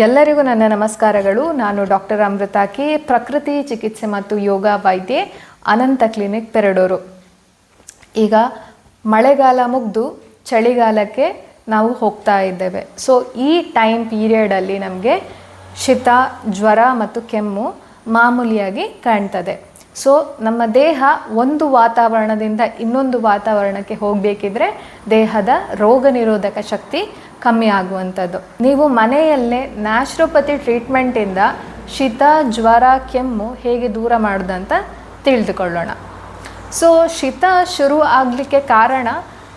ಎಲ್ಲರಿಗೂ ನನ್ನ ನಮಸ್ಕಾರಗಳು. ನಾನು ಡಾಕ್ಟರ್ ಅಮೃತಾಕಿ ಪ್ರಕೃತಿ ಚಿಕಿತ್ಸೆ ಮತ್ತು ಯೋಗ ವೈದ್ಯೆ, ಅನಂತ ಕ್ಲಿನಿಕ್ ಪೆರಡೂರು. ಈಗ ಮಳೆಗಾಲ ಮುಗಿದು ಚಳಿಗಾಲಕ್ಕೆ ನಾವು ಹೋಗ್ತಾ ಇದ್ದೇವೆ. ಸೊ ಈ ಟೈಮ್ ಪೀರಿಯಡಲ್ಲಿ ನಮಗೆ ಶೀತ, ಜ್ವರ ಮತ್ತು ಕೆಮ್ಮು ಮಾಮೂಲಿಯಾಗಿ ಕಾಣ್ತದೆ. ಸೊ ನಮ್ಮ ದೇಹ ಒಂದು ವಾತಾವರಣದಿಂದ ಇನ್ನೊಂದು ವಾತಾವರಣಕ್ಕೆ ಹೋಗಬೇಕಿದ್ರೆ ದೇಹದ ರೋಗ ನಿರೋಧಕ ಶಕ್ತಿ ಕಮ್ಮಿ ಆಗುವಂಥದ್ದು. ನೀವು ಮನೆಯಲ್ಲೇ ನ್ಯಾಚುರೋಪತಿ ಟ್ರೀಟ್ಮೆಂಟಿಂದ ಶೀತ, ಜ್ವರ, ಕೆಮ್ಮು ಹೇಗೆ ದೂರ ಮಾಡೋದಂತ ತಿಳಿದುಕೊಳ್ಳೋಣ. ಸೊ, ಶೀತ ಶುರು ಆಗಲಿಕ್ಕೆ ಕಾರಣ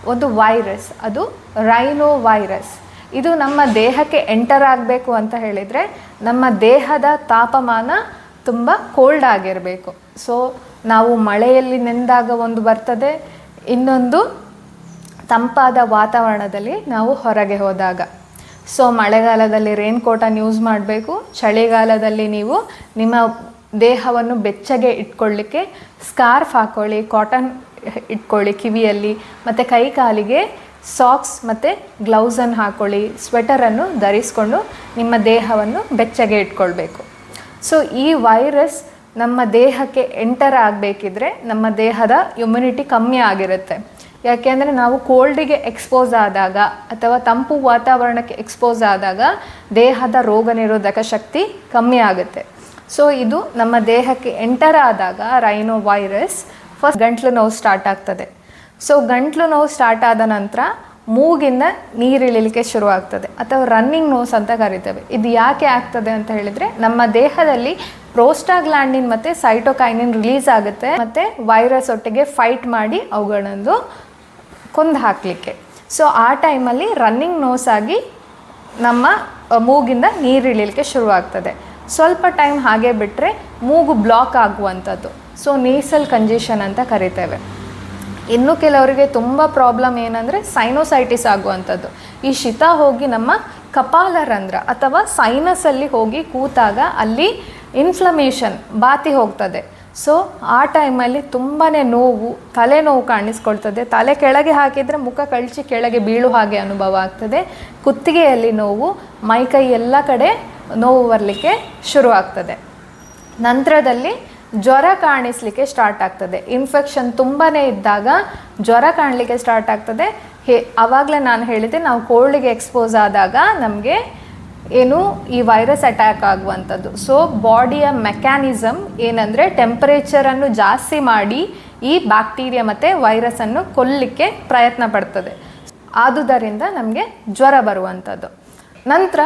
ಒಂದು ವೈರಸ್, ಅದು ರೈನೋ ವೈರಸ್ ಇದು ನಮ್ಮ ದೇಹಕ್ಕೆ ಎಂಟರ್ ಆಗಬೇಕು ಅಂತ ಹೇಳಿದರೆ ನಮ್ಮ ದೇಹದ ತಾಪಮಾನ ತುಂಬ ಕೋಲ್ಡ್ ಆಗಿರಬೇಕು. ಸೊ, ನಾವು ಮಳೆಯಲ್ಲಿ ನೆಂದಾಗ ಒಂದು ಬರ್ತದೆ, ಇನ್ನೊಂದು ತಂಪಾದ ವಾತಾವರಣದಲ್ಲಿ ನಾವು ಹೊರಗೆ ಹೋದಾಗ. ಸೊ ಮಳೆಗಾಲದಲ್ಲಿ ರೇನ್ ಕೋಟನ್ನು ಯೂಸ್ ಮಾಡಬೇಕು. ಚಳಿಗಾಲದಲ್ಲಿ ನೀವು ನಿಮ್ಮ ದೇಹವನ್ನು ಬೆಚ್ಚಗೆ ಇಟ್ಕೊಳ್ಳಿಕ್ಕೆ ಸ್ಕಾರ್ಫ್ ಹಾಕ್ಕೊಳ್ಳಿ ಕಾಟನ್ ಇಟ್ಕೊಳ್ಳಿ ಕಿವಿಯಲ್ಲಿ, ಮತ್ತು ಕೈ ಕಾಲಿಗೆ ಸಾಕ್ಸ್ ಮತ್ತು ಗ್ಲೌಸನ್ನು ಹಾಕ್ಕೊಳ್ಳಿ ಸ್ವೆಟರನ್ನು ಧರಿಸ್ಕೊಂಡು ನಿಮ್ಮ ದೇಹವನ್ನು ಬೆಚ್ಚಗೆ ಇಟ್ಕೊಳ್ಬೇಕು. ಸೊ ಈ ವೈರಸ್ ನಮ್ಮ ದೇಹಕ್ಕೆ ಎಂಟರ್ ಆಗಬೇಕಿದ್ರೆ ನಮ್ಮ ದೇಹದ ಇಮ್ಯುನಿಟಿ ಕಮ್ಮಿ ಆಗಿರುತ್ತೆ. ಯಾಕೆಂದರೆ ನಾವು ಕೋಲ್ಡಿಗೆ ಎಕ್ಸ್ಪೋಸ್ ಆದಾಗ ಅಥವಾ ತಂಪು ವಾತಾವರಣಕ್ಕೆ ಎಕ್ಸ್ಪೋಸ್ ಆದಾಗ ದೇಹದ ರೋಗ ನಿರೋಧಕ ಶಕ್ತಿ ಕಮ್ಮಿ ಆಗುತ್ತೆ. ಸೊ ಇದು ನಮ್ಮ ದೇಹಕ್ಕೆ ಎಂಟರ್ ಆದಾಗ ರೈನೋ ವೈರಸ್ ಫಸ್ಟ್ ಗಂಟ್ಲು ನೋವು ಸ್ಟಾರ್ಟ್ ಆಗ್ತದೆ. ಸೊ ಗಂಟ್ಲು ನೋವು ಸ್ಟಾರ್ಟ್ ಆದ ನಂತರ ಮೂಗಿಂದ ನೀರಿಳಿಲಿಕ್ಕೆ ಶುರು ಆಗ್ತದೆ. ಅಥವಾ ರನ್ನಿಂಗ್ ನೋಸ್ ಅಂತ ಕರಿತೇವೆ. ಇದು ಯಾಕೆ ಆಗ್ತದೆ ಅಂತ ಹೇಳಿದರೆ ನಮ್ಮ ದೇಹದಲ್ಲಿ ಪ್ರೋಸ್ಟಾಗ್ಲ್ಯಾಂಡಿನ್ ಮತ್ತು ಸೈಟೋಕೈನಿನ್ ರಿಲೀಸ್ ಆಗುತ್ತೆ. ಮತ್ತು ವೈರಸ್ ಒಟ್ಟಿಗೆ ಫೈಟ್ ಮಾಡಿ ಅವುಗಳನ್ನೊಂದು ಕೊಂದು ಹಾಕಲಿಕ್ಕೆ. ಸೊ ಆ ಟೈಮಲ್ಲಿ ರನ್ನಿಂಗ್ ನೋಸ್ ಆಗಿ ನಮ್ಮ ಮೂಗಿಂದ ನೀರು ಇಳಿಲಿಕ್ಕೆ ಶುರುವಾಗ್ತದೆ. ಸ್ವಲ್ಪ ಟೈಮ್ ಹಾಗೆ ಬಿಟ್ಟರೆ ಮೂಗು ಬ್ಲಾಕ್ ಆಗುವಂಥದ್ದು ಸೊ ನೇಸಲ್ ಕಂಜೀಷನ್ ಅಂತ ಕರಿತೇವೆ. ಇನ್ನು ಕೆಲವರಿಗೆ ತುಂಬ ಪ್ರಾಬ್ಲಮ್ ಏನಂದರೆ ಸೈನೋಸೈಟಿಸ್ ಆಗುವಂಥದ್ದು ಈ ಶೀತ ಹೋಗಿ ನಮ್ಮ ಕಪಾಲರಂಧ್ರ ಅಥವಾ ಸೈನಸಲ್ಲಿ ಹೋಗಿ ಕೂತಾಗ ಅಲ್ಲಿ ಇನ್ಫ್ಲಮೇಷನ್ ಬಾತಿ ಹೋಗ್ತದೆ. ಸೊ ಆ ಟೈಮಲ್ಲಿ ತುಂಬಾ ನೋವು, ತಲೆನೋವು ಕಾಣಿಸ್ಕೊಳ್ತದೆ. ತಲೆ ಕೆಳಗೆ ಹಾಕಿದರೆ ಮುಖ ಕಳಚಿ ಕೆಳಗೆ ಬೀಳು ಹಾಗೆ ಅನುಭವ ಆಗ್ತದೆ. ಕುತ್ತಿಗೆಯಲ್ಲಿ ನೋವು ಮೈಕೈ ಎಲ್ಲ ಕಡೆ ನೋವು ಬರಲಿಕ್ಕೆ ಶುರು ಆಗ್ತದೆ. ನಂತರದಲ್ಲಿ ಜ್ವರ ಕಾಣಿಸ್ಲಿಕ್ಕೆ ಸ್ಟಾರ್ಟ್ ಆಗ್ತದೆ. ಇನ್ಫೆಕ್ಷನ್ ತುಂಬಾ ಇದ್ದಾಗ ಜ್ವರ ಕಾಣಲಿಕ್ಕೆ ಸ್ಟಾರ್ಟ್ ಆಗ್ತದೆ. ಹೇ ಆವಾಗಲೇ ನಾನು ಹೇಳಿದೆ ನಾವು ಕೋಲ್ಡಿಗೆ ಎಕ್ಸ್ಪೋಸ್ ಆದಾಗ ನಮಗೆ ಏನು ಈ ವೈರಸ್ ಅಟ್ಯಾಕ್ ಆಗುವಂಥದ್ದು. ಸೊ ಬಾಡಿಯ ಮೆಕ್ಯಾನಿಸಮ್ ಏನಂದರೆ ಟೆಂಪರೇಚರನ್ನು ಜಾಸ್ತಿ ಮಾಡಿ ಈ ಬ್ಯಾಕ್ಟೀರಿಯಾ ಮತ್ತು ವೈರಸನ್ನು ಕೊಲ್ಲಿಕ್ಕೆ ಪ್ರಯತ್ನ ಪಡ್ತದೆ. ಆದುದರಿಂದ ನಮಗೆ ಜ್ವರ ಬರುವಂಥದ್ದು. ನಂತರ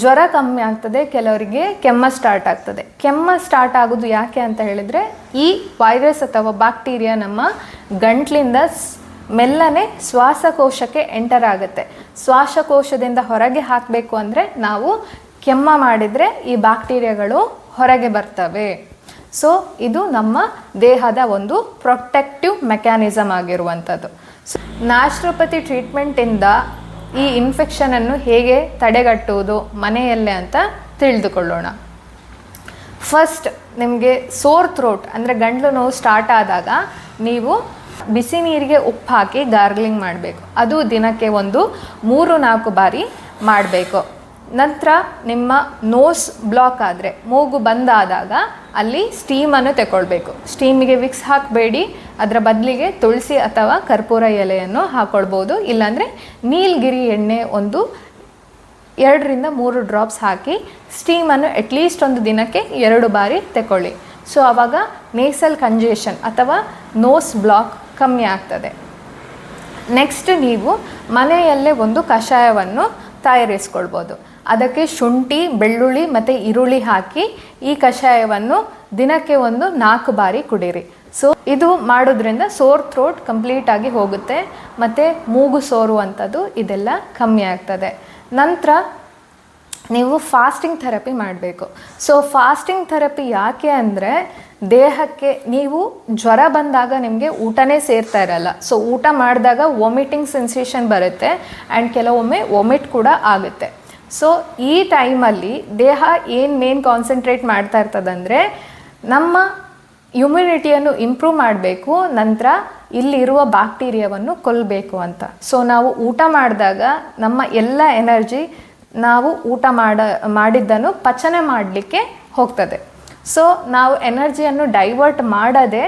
ಜ್ವರ ಕಮ್ಮಿ ಆಗ್ತದೆ, ಕೆಲವರಿಗೆ ಕೆಮ್ಮ ಸ್ಟಾರ್ಟ್ ಆಗ್ತದೆ. ಕೆಮ್ಮ ಸ್ಟಾರ್ಟ್ ಆಗೋದು ಯಾಕೆ ಅಂತ ಹೇಳಿದರೆ ಈ ವೈರಸ್ ಅಥವಾ ಬ್ಯಾಕ್ಟೀರಿಯಾ ನಮ್ಮ ಗಂಟ್ಲಿಂದ ಮೆಲ್ಲನೆ ಶ್ವಾಸಕೋಶಕ್ಕೆ ಎಂಟರ್ ಆಗುತ್ತೆ. ಶ್ವಾಸಕೋಶದಿಂದ ಹೊರಗೆ ಹಾಕಬೇಕು ಅಂದರೆ ನಾವು ಕೆಮ್ಮ ಮಾಡಿದರೆ ಈ ಬ್ಯಾಕ್ಟೀರಿಯಾಗಳು ಹೊರಗೆ ಬರ್ತವೆ. ಸೊ ಇದು ನಮ್ಮ ದೇಹದ ಒಂದು ಪ್ರೊಟೆಕ್ಟಿವ್ ಮೆಕ್ಯಾನಿಸಮ್ ಆಗಿರುವಂಥದ್ದು. ನ್ಯಾಚುರೋಪತಿ ಟ್ರೀಟ್ಮೆಂಟಿಂದ ಈ ಇನ್ಫೆಕ್ಷನನ್ನು ಹೇಗೆ ತಡೆಗಟ್ಟುವುದು, ಮನೆಯಲ್ಲೇ ಅಂತ ತಿಳಿದುಕೊಳ್ಳೋಣ. ಫಸ್ಟ್ ನಿಮಗೆ ಸೋರ್ ಥ್ರೋಟ್ ಅಂದರೆ ಗಂಟ್ಲು ನೋವು ಸ್ಟಾರ್ಟ್ ಆದಾಗ ನೀವು ಬಿಸಿ ನೀರಿಗೆ ಉಪ್ಪು ಹಾಕಿ ಗಾರ್ಗ್ಲಿಂಗ್ ಮಾಡಬೇಕು. ಅದು ದಿನಕ್ಕೆ ಒಂದು ಮೂರು ನಾಲ್ಕು ಬಾರಿ ಮಾಡಬೇಕು. ನಂತರ ನಿಮ್ಮ ನೋಸ್ ಬ್ಲಾಕ್ ಆದರೆ, ಮೂಗು ಬಂದಾದಾಗ ಅಲ್ಲಿ ಸ್ಟೀಮನ್ನು ತಗೊಳ್ಬೇಕು ಸ್ಟೀಮಿಗೆ ವಿಕ್ಸ್ ಹಾಕಬೇಡಿ, ಅದರ ಬದಲಿಗೆ ತುಳಸಿ ಅಥವಾ ಕರ್ಪೂರ ಎಲೆಯನ್ನು ಹಾಕ್ಕೊಳ್ಬೋದು ಇಲ್ಲಾಂದರೆ ನೀಲಗಿರಿ ಎಣ್ಣೆ ಒಂದು ಎರಡರಿಂದ ಮೂರು ಡ್ರಾಪ್ಸ್ ಹಾಕಿ ಸ್ಟೀಮನ್ನು ಅಟ್ಲೀಸ್ಟ್ ಒಂದು ದಿನಕ್ಕೆ ಎರಡು ಬಾರಿ ತಗೊಳ್ಳಿ ಸೊ ಆವಾಗ ನೇಸಲ್ ಕಂಜೇಷನ್ ಅಥವಾ ನೋಸ್ ಬ್ಲಾಕ್ ಕಮ್ಮಿ ಆಗ್ತದೆ. ನೆಕ್ಸ್ಟ್ ನೀವು ಮನೆಯಲ್ಲೇ ಒಂದು ಕಷಾಯವನ್ನು ತಯಾರಿಸ್ಕೊಳ್ಬೋದು. ಅದಕ್ಕೆ ಶುಂಠಿ, ಬೆಳ್ಳುಳ್ಳಿ ಮತ್ತು ಈರುಳ್ಳಿ ಹಾಕಿ ಈ ಕಷಾಯವನ್ನು ದಿನಕ್ಕೆ ಒಂದು ನಾಲ್ಕು ಬಾರಿ ಕುಡಿರಿ. ಸೊ ಇದು ಮಾಡೋದ್ರಿಂದ ಸೋರ್ ಥ್ರೋಟ್ ಕಂಪ್ಲೀಟ್ ಆಗಿ ಹೋಗುತ್ತೆ ಮತ್ತು ಮೂಗು ಸೋರುವಂಥದ್ದು ಇದೆಲ್ಲ ಕಮ್ಮಿ ಆಗ್ತದೆ. ನಂತರ ನೀವು ಫಾಸ್ಟಿಂಗ್ ಥೆರಪಿ ಮಾಡಬೇಕು. ಸೊ ಫಾಸ್ಟಿಂಗ್ ಥೆರಪಿ ಯಾಕೆ ಅಂದರೆ ದೇಹಕ್ಕೆ ನೀವು ಜ್ವರ ಬಂದಾಗ ನಿಮಗೆ ಊಟನೇ ಸೇರ್ತಾ ಇರಲ್ಲ. ಸೊ ಊಟ ಮಾಡಿದಾಗ ವಾಮಿಟಿಂಗ್ ಸೆನ್ಸೇಷನ್ ಬರುತ್ತೆ ಆ್ಯಂಡ್ ಕೆಲವೊಮ್ಮೆ ವಾಮಿಟ್ ಕೂಡ ಆಗುತ್ತೆ. ಸೊ ಈ ಟೈಮಲ್ಲಿ ದೇಹ ಏನು ಮೇನ್ ಕಾನ್ಸಂಟ್ರೇಟ್ ಮಾಡ್ತಾ ಇರ್ತದಂದರೆ ನಮ್ಮ ಇಮ್ಯುನಿಟಿಯನ್ನು ಇಂಪ್ರೂವ್ ಮಾಡಬೇಕು, ನಂತರ ಇಲ್ಲಿರುವ ಬ್ಯಾಕ್ಟೀರಿಯಾವನ್ನು ಕೊಲ್ಲಬೇಕು ಅಂತ. ಸೊ ನಾವು ಊಟ ಮಾಡಿದಾಗ ನಮ್ಮ ಎಲ್ಲ ಎನರ್ಜಿ ನಾವು ಊಟ ಮಾಡ, ಮಾಡಿದ್ದನ್ನು ಪಚನೆ ಮಾಡಲಿಕ್ಕೆ ಹೋಗ್ತದೆ. ಸೊ ನಾವು ಎನರ್ಜಿಯನ್ನು ಡೈವರ್ಟ್ ಮಾಡದೆ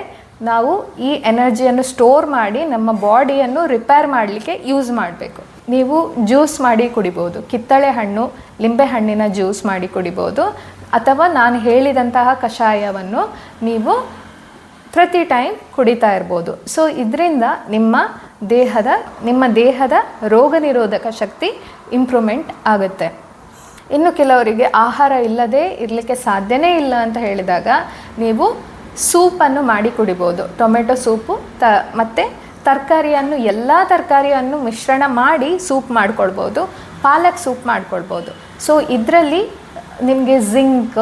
ನಾವು ಈ ಎನರ್ಜಿಯನ್ನು ಸ್ಟೋರ್ ಮಾಡಿ ನಮ್ಮ ಬಾಡಿಯನ್ನು ರಿಪೇರ್ ಮಾಡಲಿಕ್ಕೆ ಯೂಸ್ ಮಾಡಬೇಕು. ನೀವು ಜ್ಯೂಸ್ ಮಾಡಿ ಕುಡಿಬೋದು, ಕಿತ್ತಳೆ ಹಣ್ಣು, ಲಿಂಬೆ ಹಣ್ಣಿನ ಜ್ಯೂಸ್ ಮಾಡಿ ಕುಡಿಬೋದು, ಅಥವಾ ನಾನು ಹೇಳಿದಂತಹ ಕಷಾಯವನ್ನು ನೀವು ಪ್ರತಿ ಟೈಮ್ ಕುಡಿತಾ ಇರ್ಬೋದು. ಸೊ ಇದರಿಂದ ನಿಮ್ಮ ದೇಹದ ನಿಮ್ಮ ದೇಹದ ರೋಗ ನಿರೋಧಕ ಶಕ್ತಿ ಇಂಪ್ರೂವ್ಮೆಂಟ್ ಆಗುತ್ತೆ. ಇನ್ನು ಕೆಲವರಿಗೆ ಆಹಾರ ಇಲ್ಲದೆ ಇರಲಿಕ್ಕೆ ಸಾಧ್ಯನೇ ಇಲ್ಲ ಅಂತ ಹೇಳಿದಾಗ ನೀವು ಸೂಪನ್ನು ಮಾಡಿ ಕುಡಿಬೋದು. ಟೊಮೆಟೊ ಸೂಪು, ತ, ಮತ್ತು ತರಕಾರಿಯನ್ನು, ಎಲ್ಲ ತರಕಾರಿಯನ್ನು ಮಿಶ್ರಣ ಮಾಡಿ ಸೂಪ್ ಮಾಡ್ಕೊಳ್ಬೋದು. ಪಾಲಕ್ ಸೂಪ್ ಮಾಡ್ಕೊಳ್ಬೋದು. ಸೊ, ಇದರಲ್ಲಿ ನಿಮಗೆ ಜಿಂಕ್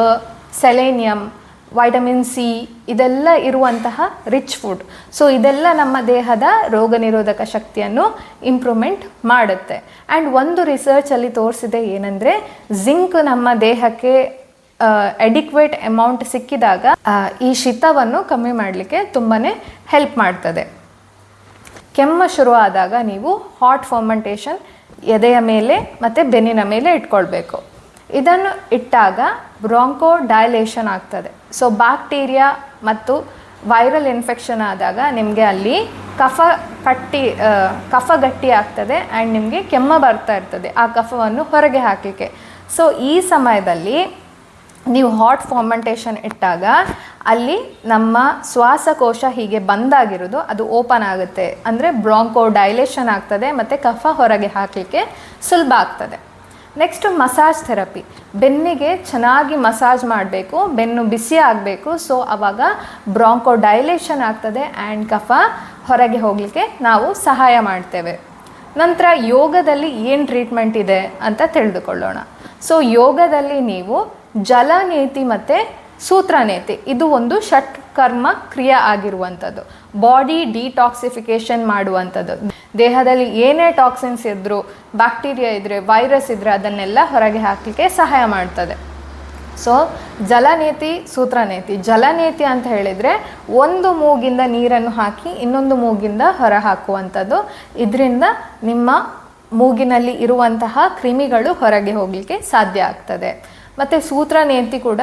ಸೆಲೇನಿಯಮ್ ವೈಟಮಿನ್ ಸಿ ಇದೆಲ್ಲ ಇರುವಂತಹ ರಿಚ್ ಫುಡ್ ಸೊ ಇದೆಲ್ಲ ನಮ್ಮ ದೇಹದ ರೋಗ ನಿರೋಧಕ ಶಕ್ತಿಯನ್ನು ಇಂಪ್ರೂವ್ಮೆಂಟ್ ಮಾಡುತ್ತೆ. ಆ್ಯಂಡ್ ಒಂದು ರಿಸರ್ಚಲ್ಲಿ ತೋರಿಸಿದೆ ಏನಂದರೆ ಜಿಂಕ್ ನಮ್ಮ ದೇಹಕ್ಕೆ ಎಡಿಕ್ವೇಟ್ ಅಮೌಂಟ್ ಸಿಕ್ಕಿದಾಗ ಈ ಶೀತವನ್ನು ಕಮ್ಮಿ ಮಾಡಲಿಕ್ಕೆ ತುಂಬಾ ಹೆಲ್ಪ್ ಮಾಡ್ತದೆ. ಕೆಮ್ಮು ಶುರುವಾದಾಗ ನೀವು ಹಾಟ್ ಫರ್ಮೆಂಟೇಷನ್ ಎದೆಯ ಮೇಲೆ ಮತ್ತು ಬೆನ್ನಿನ ಮೇಲೆ ಇಟ್ಕೊಳ್ಬೇಕು. ಇದನ್ನು ಇಟ್ಟಾಗ ಬ್ರಾಂಕೋ ಡೈಲೇಷನ್ ಆಗ್ತದೆ. ಸೊ ಬ್ಯಾಕ್ಟೀರಿಯಾ ಮತ್ತು ವೈರಲ್ ಇನ್ಫೆಕ್ಷನ್ ಆದಾಗ ನಿಮಗೆ ಅಲ್ಲಿ ಕಫ ಕಟ್ಟಿ ಕಫ ಗಟ್ಟಿ ಆಗ್ತದೆ ಆ್ಯಂಡ್ ನಿಮಗೆ ಕೆಮ್ಮ ಬರ್ತಾ ಇರ್ತದೆ ಆ ಕಫವನ್ನು ಹೊರಗೆ ಹಾಕಲಿಕ್ಕೆ. ಸೊ ಈ ಸಮಯದಲ್ಲಿ ನೀವು ಹಾಟ್ ಫಾರ್ಮೆಂಟೇಷನ್ ಇಟ್ಟಾಗ ಅಲ್ಲಿ ನಮ್ಮ ಶ್ವಾಸಕೋಶ ಹೀಗೆ ಬಂದಾಗಿರೋದು, ಅದು ಓಪನ್ ಆಗುತ್ತೆ. ಅಂದರೆ ಬ್ರಾಂಕೋ ಡೈಲೇಷನ್ ಆಗ್ತದೆ ಮತ್ತು ಕಫ ಹೊರಗೆ ಹಾಕಲಿಕ್ಕೆ ಸುಲಭ ಆಗ್ತದೆ. ನೆಕ್ಸ್ಟ್ ಮಸಾಜ್ ಥೆರಪಿ ಬೆನ್ನಿಗೆ ಚೆನ್ನಾಗಿ ಮಸಾಜ್ ಮಾಡಬೇಕು, ಬೆನ್ನು ಬಿಸಿ ಆಗಬೇಕು ಸೊ ಆವಾಗ ಬ್ರಾಂಕೋ ಡೈಲೇಷನ್ ಆಗ್ತದೆ ಆ್ಯಂಡ್ ಕಫ ಹೊರಗೆ ಹೋಗಲಿಕ್ಕೆ ನಾವು ಸಹಾಯ ಮಾಡ್ತೇವೆ. ನಂತರ ಯೋಗದಲ್ಲಿ ಏನು ಟ್ರೀಟ್ಮೆಂಟ್ ಇದೆ ಅಂತ ತಿಳಿದುಕೊಳ್ಳೋಣ. ಸೊ ಯೋಗದಲ್ಲಿ ನೀವು ಜಲನೇತಿ ಮತ್ತು ಸೂತ್ರನೇತಿ. ಇದು ಒಂದು ಷಟ್ ಕರ್ಮ ಕ್ರಿಯೆ ಆಗಿರುವಂಥದ್ದು. ಬಾಡಿ ಡಿಟಾಕ್ಸಿಫಿಕೇಶನ್ ಮಾಡುವಂಥದ್ದು. ದೇಹದಲ್ಲಿ ಏನೇ ಟಾಕ್ಸಿನ್ಸ್ ಇದ್ದರೂ ಬ್ಯಾಕ್ಟೀರಿಯಾ ಇದ್ದರೆ ವೈರಸ್ ಇದ್ದರೆ ಅದನ್ನೆಲ್ಲ ಹೊರಗೆ ಹಾಕಲಿಕ್ಕೆ ಸಹಾಯ ಮಾಡ್ತದೆ. ಸೊ ಜಲನೇತಿ, ಸೂತ್ರನೇತಿ. ಜಲನೇತಿ ಅಂತ ಹೇಳಿದರೆ ಒಂದು ಮೂಗಿಂದ ನೀರನ್ನು ಹಾಕಿ ಇನ್ನೊಂದು ಮೂಗಿಂದ ಹೊರ ಹಾಕುವಂಥದ್ದು. ಇದರಿಂದ ನಿಮ್ಮ ಮೂಗಿನಲ್ಲಿ ಇರುವಂತಹ ಕ್ರಿಮಿಗಳು ಹೊರಗೆ ಹೋಗಲಿಕ್ಕೆ ಸಾಧ್ಯ ಆಗ್ತದೆ. ಮತ್ತು ಸೂತ್ರನೇತಿ ಕೂಡ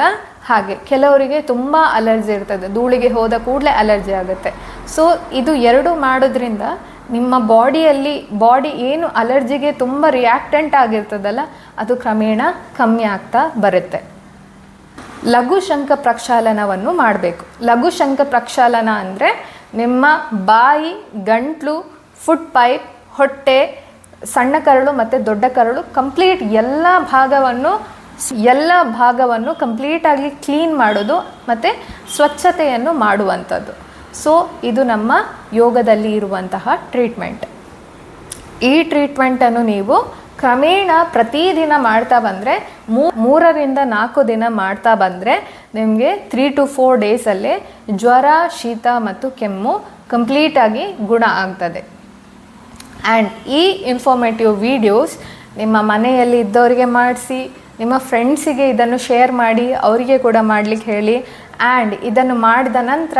ಹಾಗೆ. ಕೆಲವರಿಗೆ ತುಂಬ ಅಲರ್ಜಿ ಇರ್ತದೆ. ಧೂಳಿಗೆ ಹೋದ ಕೂಡಲೇ ಅಲರ್ಜಿ ಆಗುತ್ತೆ. ಸೊ ಇದು ಎರಡು ಮಾಡೋದ್ರಿಂದ ನಿಮ್ಮ ಬಾಡಿಯಲ್ಲಿ, ಬಾಡಿ ಏನು ಅಲರ್ಜಿಗೆ ತುಂಬ ರಿಯಾಕ್ಟೆಂಟ್ ಆಗಿರ್ತದಲ್ಲ, ಅದು ಕ್ರಮೇಣ ಕಮ್ಮಿ ಆಗ್ತಾ ಬರುತ್ತೆ. ಲಘು ಶಂಖ ಪ್ರಕ್ಷಾಲನವನ್ನು ಮಾಡಬೇಕು. ಲಘು ಶಂಖ ಪ್ರಕ್ಷಾಲನ ಅಂದರೆ ನಿಮ್ಮ ಬಾಯಿ, ಗಂಟ್ಲು ಫುಡ್ ಪೈಪ್ ಹೊಟ್ಟೆ, ಸಣ್ಣ ಕರಳು ಮತ್ತು ದೊಡ್ಡ ಕರಳು ಕಂಪ್ಲೀಟ್ ಎಲ್ಲ ಭಾಗವನ್ನು ಎಲ್ಲ ಭಾಗವನ್ನು ಕಂಪ್ಲೀಟಾಗಿ ಕ್ಲೀನ್ ಮಾಡೋದು ಮತ್ತು ಸ್ವಚ್ಛತೆಯನ್ನು ಮಾಡುವಂಥದ್ದು. ಸೊ ಇದು ನಮ್ಮ ಯೋಗದಲ್ಲಿ ಇರುವಂತಹ ಟ್ರೀಟ್ಮೆಂಟ್ ಈ ಟ್ರೀಟ್ಮೆಂಟನ್ನು ನೀವು ಕ್ರಮೇಣ ಪ್ರತಿದಿನ ಮಾಡ್ತಾ ಬಂದರೆ ಮೂರರಿಂದ ನಾಲ್ಕು ದಿನ ಮಾಡ್ತಾ ಬಂದರೆ, ನಿಮಗೆ ತ್ರೀ ಟು ಫೋರ್ ಡೇಸಲ್ಲಿ ಜ್ವರ, ಶೀತ ಮತ್ತು ಕೆಮ್ಮು ಕಂಪ್ಲೀಟಾಗಿ ಗುಣ ಆಗ್ತದೆ. ಆ್ಯಂಡ್ ಈ ಇನ್ಫಾರ್ಮೇಟಿವ್ ವಿಡಿಯೋಸ್ ನಿಮ್ಮ ಮನೆಯಲ್ಲಿ ಇದ್ದವರಿಗೆ ಮಾಡಿಸಿ ನಿಮ್ಮ ಫ್ರೆಂಡ್ಸಿಗೆ ಇದನ್ನು ಶೇರ್ ಮಾಡಿ, ಅವರಿಗೆ ಕೂಡ ಮಾಡಲಿಕ್ಕೆ ಹೇಳಿ. ಆ್ಯಂಡ್ ಇದನ್ನು ಮಾಡಿದ ನಂತರ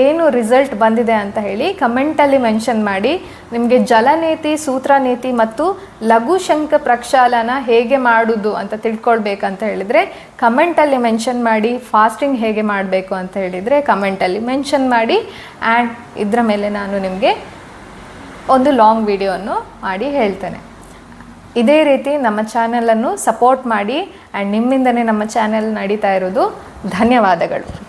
ಏನು ರಿಸಲ್ಟ್ ಬಂದಿದೆ ಅಂತ ಹೇಳಿ ಕಮೆಂಟಲ್ಲಿ ಮೆನ್ಷನ್ ಮಾಡಿ. ನಿಮಗೆ ಜಲನೀತಿ ಸೂತ್ರ ನೀತಿ ಮತ್ತು ಲಘು ಶಂಖ ಪ್ರಕ್ಷಾಲನ ಹೇಗೆ ಮಾಡುವುದು ಅಂತ ತಿಳ್ಕೊಳ್ಬೇಕಂತ ಹೇಳಿದರೆ ಕಮೆಂಟಲ್ಲಿ ಮೆನ್ಷನ್ ಮಾಡಿ ಫಾಸ್ಟಿಂಗ್ ಹೇಗೆ ಮಾಡಬೇಕು ಅಂತ ಹೇಳಿದರೆ ಕಮೆಂಟಲ್ಲಿ ಮೆನ್ಷನ್ ಮಾಡಿ. ಆ್ಯಂಡ್ ಇದರ ಮೇಲೆ ನಾನು ನಿಮಗೆ ಒಂದು ಲಾಂಗ್ ವಿಡಿಯೋವನ್ನು ಮಾಡಿ ಹೇಳ್ತೇನೆ. ಇದೇ ರೀತಿ ನಮ್ಮ ಚಾನೆಲನ್ನು ಸಪೋರ್ಟ್ ಮಾಡಿ ಆ್ಯಂಡ್ ನಿಮ್ಮಿಂದನೇ ನಮ್ಮ ಚಾನೆಲ್ ನಡೀತಾ ಇರೋದು. ಧನ್ಯವಾದಗಳು.